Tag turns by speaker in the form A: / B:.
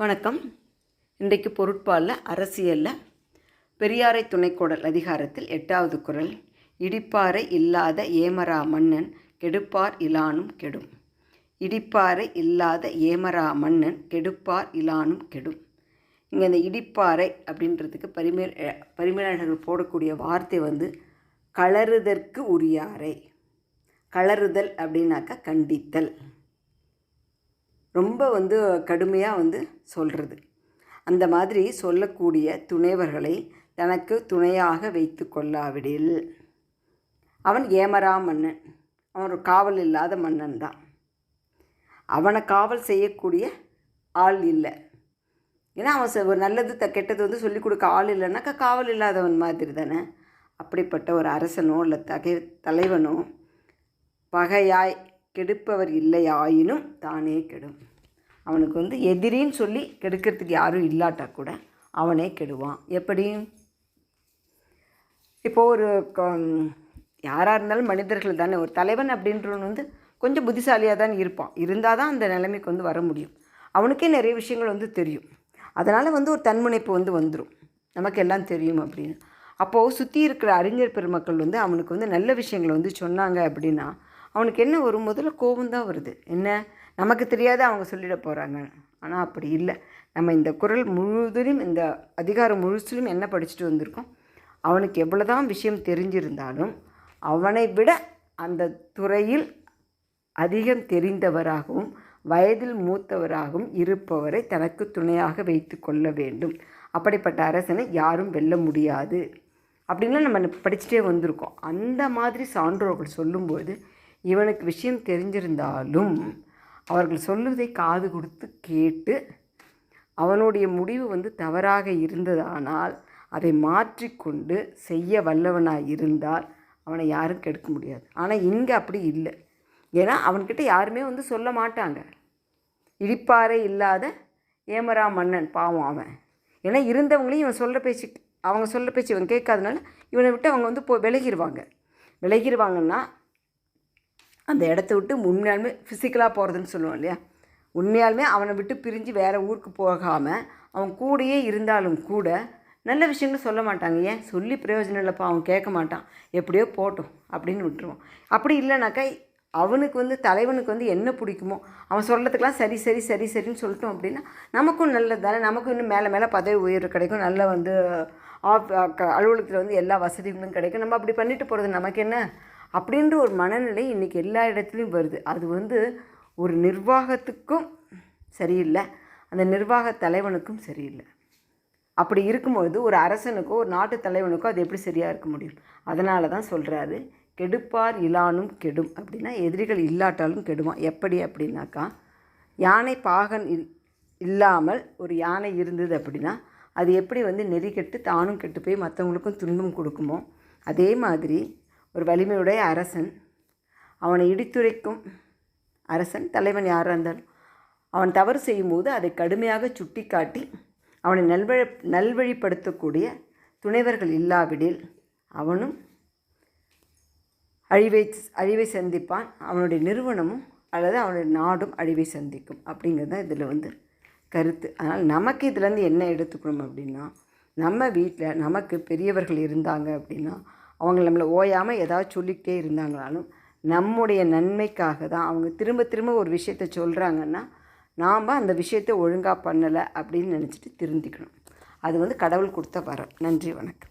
A: வணக்கம். இன்றைக்கு பொருட்பாலில் அரசியலில் பெரியாரை துணைக்கோடல் அதிகாரத்தில் எட்டாவது குரல் இடிப்பாறை இல்லாத ஏமரா மன்னன் கெடுப்பார் இலானும் கெடும். இடிப்பாறை இல்லாத ஏமரா மன்னன் கெடுப்பார் இலானும் கெடும். இங்கே இந்த இடிப்பாறை அப்படின்றதுக்கு பரிமே பரிமேலழகர் போடக்கூடிய வார்த்தை வந்து களறுதற்கு உரியாரை. களறுதல் அப்படின்னாக்கா கண்டித்தல். ரொம்ப வந்து கடுமையாக வந்து சொல்கிறது அந்த மாதிரி சொல்லக்கூடிய துணைவர்களை தனக்கு துணையாக வைத்து கொள்ளாவிடில். அவன் ஏமரா மன்னன். அவன் ஒரு காவல் இல்லாத மன்னன் தான். அவனை காவல் செய்யக்கூடிய ஆள் இல்லை. ஏன்னா அவன் ச- ஒரு நல்லது த கெட்டது வந்து சொல்லிக் கொடுக்க ஆள் இல்லைன்னாக்கா காவல் இல்லாதவன் மாதிரி தானே. அப்படிப்பட்ட ஒரு அரசனோ இல்லை தகை தலைவனோ பகையாய் கெடுப்பவர் இல்லையாயினும் தானே கெடும். அவனுக்கு வந்து எதிரின்னு சொல்லி கெடுக்கிறதுக்கு யாரும் இல்லாட்டா கூட அவனே கெடுவான். எப்படி? இப்போது ஒரு க- யாராக இருந்தாலும் மனிதர்கள் தானே. ஒரு தலைவன் அப்படின்றவன் வந்து கொஞ்சம் புத்திசாலியாக தான் இருப்பான். இருந்தால் தான் அந்த நிலைமைக்கு வந்து வர முடியும். அவனுக்கே நிறைய விஷயங்கள் வந்து தெரியும். அதனால் வந்து ஒரு தன்முனைப்பு வந்து வந்துடும் நமக்கு எல்லாம் தெரியும் அப்படின்னு. அப்போது சுற்றி இருக்கிற அறிஞர் பெருமக்கள் வந்து அவனுக்கு வந்து நல்ல விஷயங்களை வந்து சொன்னாங்க அப்படின்னா அவனுக்கு என்ன ஒரு முதல்ல கோபம் தான் வருது. என்ன? நமக்கு தெரியாத அவங்க சொல்லிட போகிறாங்க ஆனால் அப்படி இல்லை. நம்ம இந்த குரல் முழுவதிலும் இந்த அதிகாரம் முழுசிலும் என்ன படிச்சுட்டு வந்திருக்கோம்? அவனுக்கு எவ்வளோதான் விஷயம் தெரிஞ்சிருந்தாலும் அவனை விட அந்த துறையில் அதிகம் தெரிந்தவராகவும் வயதில் மூத்தவராகவும் இருப்பவரை தனக்கு துணையாக வைத்து கொள்ள வேண்டும். அப்படிப்பட்ட அரசனை யாரும் வெல்ல முடியாது. அப்படின்லாம் நம்ம படிச்சுட்டே வந்திருக்கோம். அந்த மாதிரி சான்றோர்கள் சொல்லும்போது இவனுக்கு விஷயம் தெரிஞ்சிருந்தாலும் அவர்கள் சொல்லுவதை காது கொடுத்து கேட்டு அவனுடைய முடிவு வந்து தவறாக இருந்ததானால் அதை மாற்றிக்கொண்டு செய்ய வல்லவனாக இருந்தால் அவனை யாரும் கெடுக்க முடியாது. ஆனால் இங்கே அப்படி இல்லை. ஏன்னா அவன்கிட்ட யாருமே வந்து சொல்ல மாட்டாங்க. இடிப்பாறை இல்லாத ஏமரா மன்னன் பாவம் அவன். ஏன்னா இருந்தவங்களையும் இவன் சொல்கிற பேச்சு அவங்க சொல்கிற பேச்சு இவன் கேட்காதனால இவனை விட்டு அவங்க வந்து போ விலகிடுவாங்க விலகிடுவாங்கன்னா அந்த இடத்த விட்டு உண்மையாலுமே ஃபிசிக்கலாக போகிறதுன்னு சொல்லுவோம் இல்லையா? உண்மையாலுமே அவனை விட்டு பிரிஞ்சு வேறு ஊருக்கு போகாமல் அவன் கூடயே இருந்தாலும் கூட நல்ல விஷயங்கள் சொல்ல மாட்டாங்க. ஏன்? சொல்லி பிரயோஜனம் இல்லைப்பா அவன் கேட்க மாட்டான். எப்படியோ போட்டோம் அப்படின்னு விட்டுருவான் அப்படி இல்லைனாக்கா அவனுக்கு வந்து தலைவனுக்கு வந்து என்ன பிடிக்குமோ அவன் சொல்கிறதுக்கெலாம் சரி சரி சரி சரின்னு சொல்லிட்டோம் அப்படின்னா நமக்கும் நல்லது தானே? நமக்கும் இன்னும் மேலே மேலே பதவி உயர்வு கிடைக்கும். நல்ல வந்து ஆப் அலுவலகத்தில் வந்து எல்லா வசதிகளும் கிடைக்கும். நம்ம அப்படி பண்ணிட்டு போகிறது நமக்கு என்ன? அப்படின்ற ஒரு மனநிலை இன்றைக்கி எல்லா இடத்துலையும் வருது. அது வந்து ஒரு நிர்வாகத்துக்கும் சரியில்லை. அந்த நிர்வாக தலைவனுக்கும் சரியில்லை. அப்படி இருக்கும்பொழுது ஒரு அரசனுக்கோ ஒரு நாட்டு தலைவனுக்கோ அது எப்படி சரியாக இருக்க முடியும்? அதனால தான் சொல்கிறாரு கெடுப்பார் இலானும் கெடும். அப்படின்னா எதிரிகள் இல்லாட்டாலும் கெடுவான் எப்படி அப்படின்னாக்கா யானை பாகன் இல் இல்லாமல் ஒரு யானை இருந்தது அப்படின்னா அது எப்படி வந்து நெறி கெட்டு தானும் கெட்டு போய் மற்றவங்களுக்கும் துன்பம் கொடுக்குமோ அதே மாதிரி ஒரு வலிமையுடைய அரசன். அவனை இடித்துரைக்கும் அரசன் தலைவன் யாராக இருந்தாலும் அவன் தவறு செய்யும்போது அதை கடுமையாக சுட்டிக்காட்டி அவனை நல்வழி நல்வழிப்படுத்தக்கூடிய துணைவர்கள் இல்லாவிடில் அவனும் அழிவை அழிவை சந்திப்பான். அவனுடைய நிறுவனமும் அல்லது அவனுடைய நாடும் அழிவை சந்திக்கும் அப்படிங்கிறது தான் இதில் வந்து கருத்து. அதனால் நமக்கு இதுலேருந்து என்ன எடுத்துக்கணும் அப்படின்னா நம்ம வீட்டில் நமக்கு பெரியவர்கள் இருந்தாங்க அப்படின்னா அவங்க நம்மளை ஓயாமல் ஏதாவது சொல்லிக்கிட்டே இருந்தாங்களாலும் நம்முடைய நன்மைக்காக தான் அவங்க திரும்ப திரும்ப ஒரு விஷயத்த சொல்கிறாங்கன்னா நாம் அந்த விஷயத்தை ஒழுங்காக பண்ணலை அப்படின்னு நினச்சிட்டு திருந்திக்கணும். அது வந்து கடவுள் கொடுத்த வரம். நன்றி வணக்கம்.